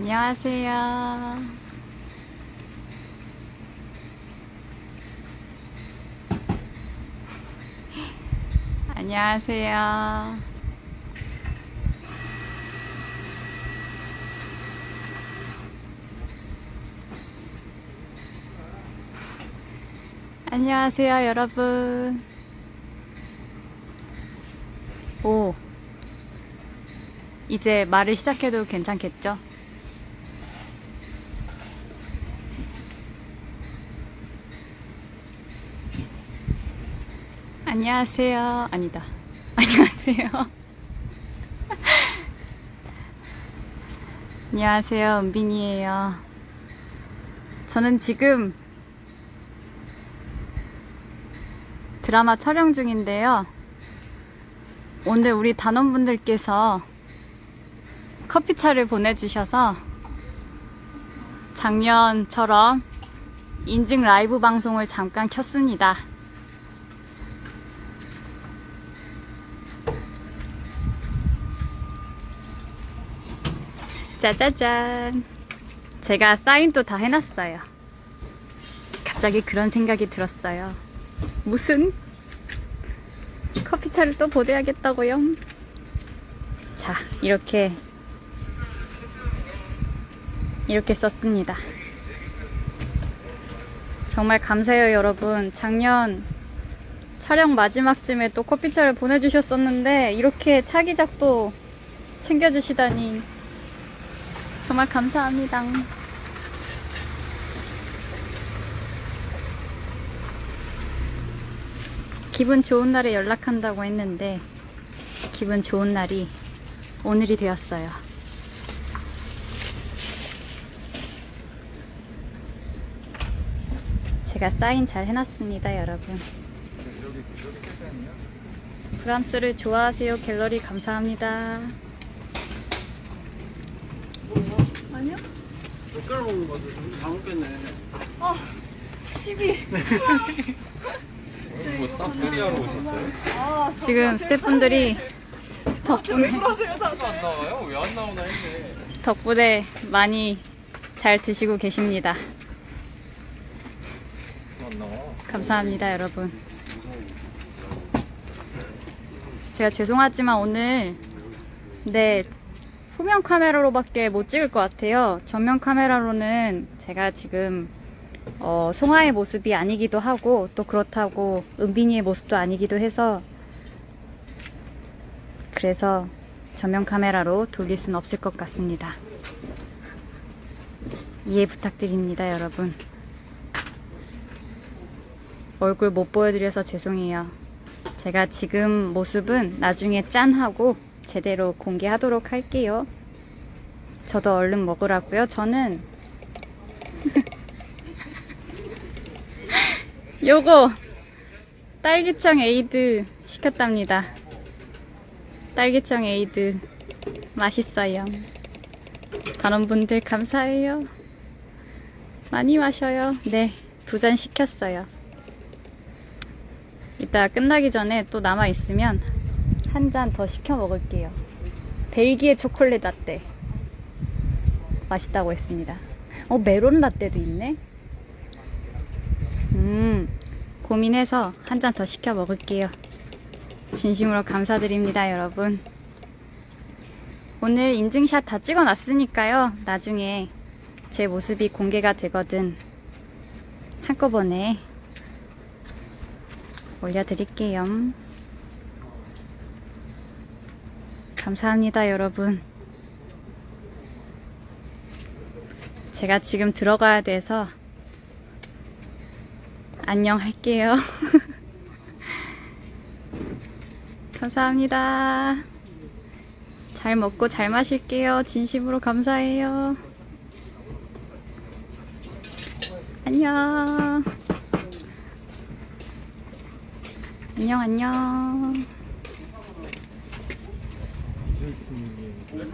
안녕하세요. 안녕하세요. 안녕하세요, 여러분. 오. 이제 말을 시작해도 괜찮겠죠? 안녕하세요. 아니다. 안녕하세요. 안녕하세요. 은빈이에요. 저는 지금 드라마 촬영 중인데요. 오늘 우리 단원분들께서 커피차를 보내주셔서 작년처럼 인증 라이브 방송을 잠깐 켰습니다. 짜자잔. 제가 사인도 다 해놨어요. 갑자기 그런 생각이 들었어요. 무슨? 커피차를 또 보내야겠다고요? 자, 이렇게 이렇게 썼습니다. 정말 감사해요, 여러분. 작년 촬영 마지막쯤에 또 커피차를 보내주셨었는데 이렇게 차기작도 챙겨주시다니 정말 감사합니다. 기분 좋은 날에 연락한다고 했는데 기분 좋은 날이 오늘이 되었어요. 제가 사인 잘 해놨습니다, 여러분. 브람스를 좋아하세요. 갤러리 감사합니다. 아니요? 젓가락 먹는 거다 먹겠네. 아, 12. 뭐 싹쓸이하러 오셨어요? 아, 지금 스태프분들이 덕분에 그러세요, 다들. 안 나와요? 왜 안 나오나 했네. 덕분에 많이 잘 드시고 계십니다. 안 나와. 감사합니다, 여러분. 제가 죄송하지만 오늘 네 후면 카메라로밖에 못 찍을 것 같아요. 전면 카메라로는 제가 지금 어, 송아의 모습이 아니기도 하고 또 그렇다고 은빈이의 모습도 아니기도 해서 그래서 전면 카메라로 돌릴 수는 없을 것 같습니다. 이해 부탁드립니다, 여러분. 얼굴 못 보여드려서 죄송해요. 제가 지금 모습은 나중에 짠하고 제대로 공개하도록 할게요. 저도 얼른 먹으라고요. 저는 요거 딸기청 에이드 시켰답니다. 딸기청 에이드 맛있어요. 다른 분들 감사해요. 많이 마셔요. 네, 두 잔 시켰어요. 이따 끝나기 전에 또 남아 있으면 한 잔 더 시켜 먹을게요. 벨기에 초콜릿 라떼 맛있다고 했습니다. 어 메론 라떼도 있네. 음 고민해서 한 잔 더 시켜 먹을게요. 진심으로 감사드립니다, 여러분. 오늘 인증샷 다 찍어 놨으니까요. 나중에 제 모습이 공개가 되거든 한꺼번에 올려드릴게요. 감사합니다, 여러분. 제가 지금 들어가야 돼서 안녕 할게요. 감사합니다. 잘 먹고 잘 마실게요. 진심으로 감사해요. 안녕. 안녕, 안녕. อืม